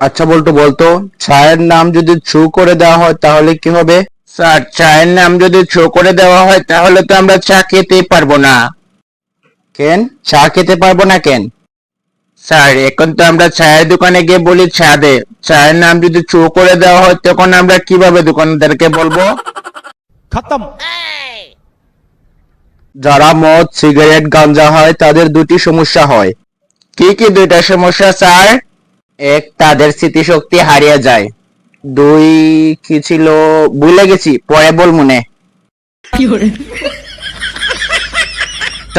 আচ্ছা বলতো বলতো চায়ের নাম যদি ছু করে দেওয়া হয় তাহলে কি হবে? স্যার চায়ের নাম যদি ছু করে দেওয়া হয় তাহলে তো আমরা চা খেতেই পারব না। কেন? চা খেতে পারব না কেন? স্যার এখন তো আমরা চায়ের দোকানে গিয়ে বলি ছা দে। চায়ের নাম যদি চো করে দেওয়া হয় তখন আমরা কীভাবে দোকানদারকে বলব? খতম। যারা মদ সিগারেট গাঞ্জা হয় তাদের দুটি সমস্যা হয়। কি কি দুইটা সমস্যা স্যার? এক তাদের স্মৃতিশক্তি হারিয়ে যায়। দুই কি ছিল? ভুলে গেছি পরে বল মনে।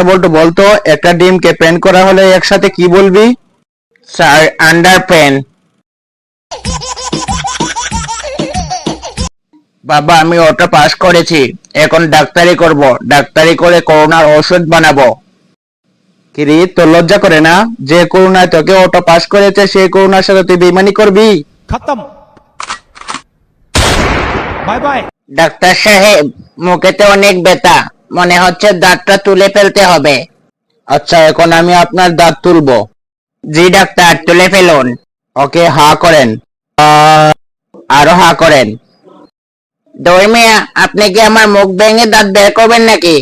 বলতো বলতো একটা ডিমকে প্যান করা হলে একসাথে কি বলবি? স্যার আন্ডার প্যান বাবা আমি ওটা পাস করেছি। এখন ডাক্তারি করব। ডাক্তারি করে করোনার ওষুধ বানাবো। কিরি তো লজ্জা করে না? যে করুণায় তোকে অটো পাস করেছে সে করুণার সাথে তুই বেমানি করবি? খতম। বাই বাই ডাক্তার সাহেব মুখেতে অনেক ব্যথা। মনে হচ্ছে দাঁতটা তুলে ফেলতে হবে। আচ্ছা এখন আমি আপনার দাঁত তুলবো। জি ডাক্তার তুলে ফেলুন। ওকে হা করেন। আরও হা করেন। দই মিয়া আপনি কি আমার মুখ ভেঙে দাঁত বের করবেন নাকি?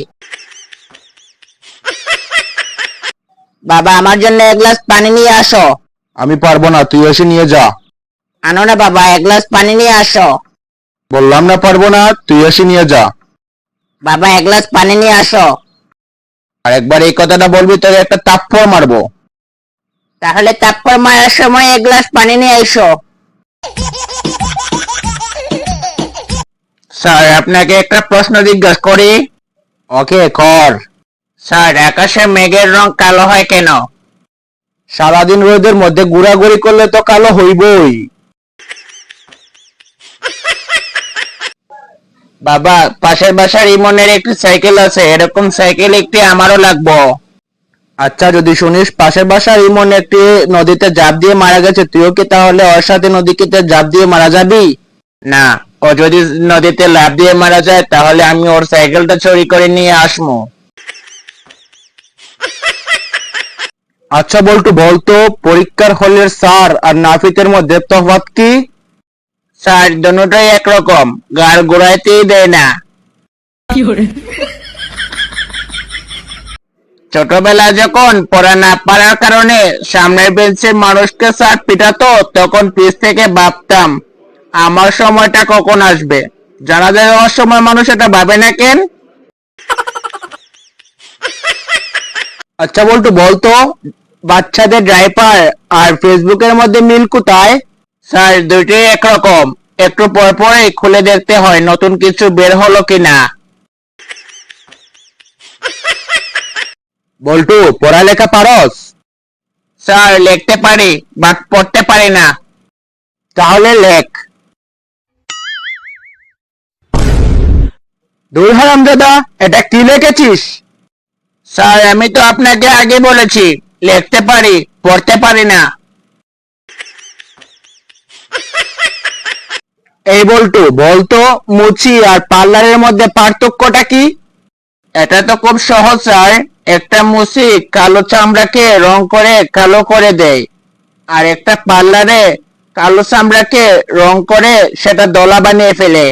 বাবা আমার জন্য এক গ্লাস পানি নিয়ে আসো। আমি পারব না তুই এসে নিয়ে যা। আনো না বাবা এক গ্লাস পানি নিয়ে আসো। বললাম না পারব না তুই এসে নিয়ে যা। বাবা এক গ্লাস পানি নিয়ে আসো। আর একবার এই কথাটা বলবি তোকে একটা তাপ্পর মারবো। তাহলে তারপর মারার সময় এক গ্লাস পানি নিয়ে এসো। স্যার আপনাকে একটা প্রশ্ন জিজ্ঞাসা করি। ওকে কর। স্যার, আকাশে মেঘের রং কালো হয় কেন? সারাদিন রোদের মধ্যে ঘোরাঘুরি করলে তো কালো হইবই। বাবা, পাশের বাসার ইমনের একটি সাইকেল আছে, এরকম সাইকেল একটি আমারও লাগবো। আচ্ছা যদি শুনিস, পাশের বাসার ইমন একটি নদীতে জাপ দিয়ে মারা গেছে, তুইও কি তাহলে ওর সাথে নদীতে জাপ দিয়ে মারা যাবি? না, ও যদি নদীতে লাফ দিয়ে মারা যায়, তাহলে আমি ওর সাইকেলটা চুরি করে নিয়ে আসব। আচ্ছা বলটু বলতো পরীক্ষার হলের স্যার আর নাফিতের মধ্যে তফাৎ কি? স্যার দুটোই একরকম। গার গোড়াইতেই দেয় না। ছোটবেলা যখন পড়া না পারার কারণে সামনের বেঞ্চের মানুষকে স্যার পিটাতো তখন পিছ থেকে ভাবতাম আমার সময়টা কখন আসবে? জানা যায় আমার সময় মানুষ এটা ভাবে না কেন? আচ্ছা বলটু, বলতো, বাচ্চাদের ড্রাইপার আর ফেসবুকের মধ্যে মিল কোথায়? স্যার, দুটোই একরকম। একটু পর পরে খুলে দেখতে হয় নতুন কিছু বের হলো কিনা। বল্টু, পড়ালেখা পারস? স্যার, লিখতে পারি, বাট পড়তে পারি না। তাহলে লেখ। দুই হারাম দাদা, এটা কি লিখেছিস? স্যার আমি তো আপনাকে আগে বলেছি লিখতে পারি পড়তে পারি না। এই বল্টু বলতো মুচি আর পার্লারের মধ্যে পার্থক্যটা কি? এটা তো খুব সহজ স্যার। একটা মুসি কালো চামড়াকে রং করে কালো করে দেয় আর একটা পার্লারে কালো চামড়াকে রং করে সেটা দলা বানিয়ে ফেলে।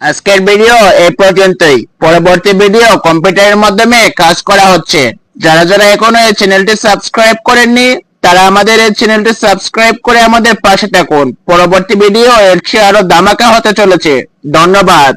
আজকের ভিডিও এ পর্যন্তই। পরবর্তী ভিডিও কম্পিউটারের মাধ্যমে কাজ করা হচ্ছে। যারা যারা এখনও এই চ্যানেলটি সাবস্ক্রাইব করেননি, তারা আমাদের এই চ্যানেলটি সাবস্ক্রাইব করে আমাদের পাশে থাকুন। পরবর্তী ভিডিও এর চেয়ে আরও দামাকা হতে চলেছে। ধন্যবাদ।